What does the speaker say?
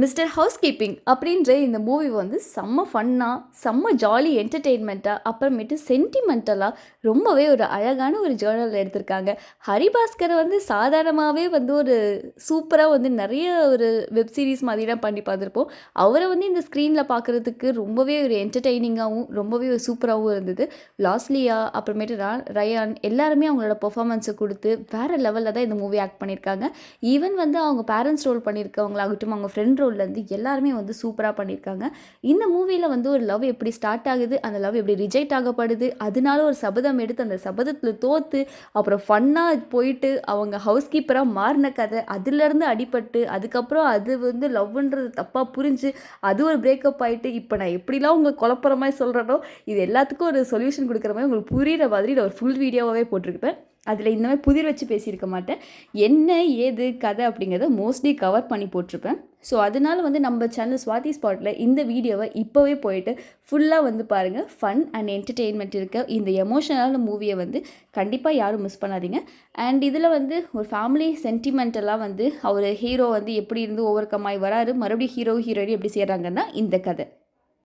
Mister house keeping அப்படின்ற இந்த movie வந்து செம்ம ஃபன்னாக செம்ம ஜாலி என்டர்டெயின்மெண்ட்டாக அப்புறமேட்டு சென்டிமெண்டலாக ரொம்பவே ஒரு அழகான ஒரு ஜேர்னல் எடுத்திருக்காங்க. ஹரிபாஸ்கரை வந்து சாதாரணமாகவே வந்து ஒரு சூப்பராக வந்து நிறைய ஒரு வெப் சீரிஸ் மாதிரிலாம் பண்ணி பார்த்துருப்போம். அவரை வந்து இந்த ஸ்க்ரீனில் பார்க்குறதுக்கு ரொம்பவே ஒரு என்டர்டெய்னிங்காகவும் ரொம்பவே ஒரு சூப்பராகவும் இருந்தது. லாஸ்லியா அப்புறமேட்டு ரயான் எல்லாருமே அவங்களோட பெர்ஃபார்மன்ஸை கொடுத்து வேறு லெவலில் தான் இந்த மூவி ஆக்ட் பண்ணியிருக்காங்க. ஈவன் வந்து அவங்க பேரண்ட்ஸ் ரோல் பண்ணியிருக்கவங்களாகட்டும் அவங்க ஃப்ரெண்ட் ரோல்லேருந்து எல்லாருமே வந்து சூப்பராக பண்ணியிருக்காங்க. இந்த மூவியில் வந்து ஒரு லவ் எப்படி ஸ்டார்ட் ஆகுது அந்த லவ் எப்படி ரிஜெக்ட் ஆகப்படுது அதனால ஒரு சபதம் எடுத்து அந்த சபதத்தில் தோற்று அப்புறம் ஃபன்னாக போயிட்டு அவங்க ஹவுஸ் கீப்பராக மாறின கதை அதுலேருந்து அடிபட்டு அதுக்கப்புறம் அது வந்து லவ்ன்றது தப்பாக புரிஞ்சு அது ஒரு பிரேக்கப் ஆகிட்டு இப்போ நான் எப்படிலாம் உங்களுக்கு குழப்புற மாதிரி சொல்கிறனோ இது எல்லாத்துக்கும் ஒரு சொல்யூஷன் கொடுக்குற மாதிரி உங்களுக்கு புரிகிற மாதிரி நான் ஒரு ஃபுல் வீடியோவாகவே போட்டிருப்பேன். அதில் இந்த மாதிரி புதிர் வச்சு பேசியிருக்க மாட்டேன். என்ன ஏது கதை அப்படிங்கிறத மோஸ்ட்லி கவர் பண்ணி போட்டிருப்பேன். ஸோ அதனால் வந்து நம்ம சேனல் ஸ்வாதி ஸ்பாட்டில் இந்த வீடியோவை இப்போவே போயிட்டு ஃபுல்லாக வந்து பாருங்கள் ஃபன் அண்ட் என்டர்டெயின்மெண்ட் இருக்க இந்த எமோஷனலான மூவியை வந்து கண்டிப்பாக யாரும் மிஸ் பண்ணாதீங்க. அண்ட் இதில் வந்து ஒரு ஃபேமிலி சென்டிமெண்டெல்லாம் வந்து அவர் ஹீரோ வந்து எப்படி இருந்து ஓவர் கம் ஆகி வராரு மறுபடியும் ஹீரோ ஹீரோயின் எப்படி செய்கிறாங்கன்னா இந்த கதை.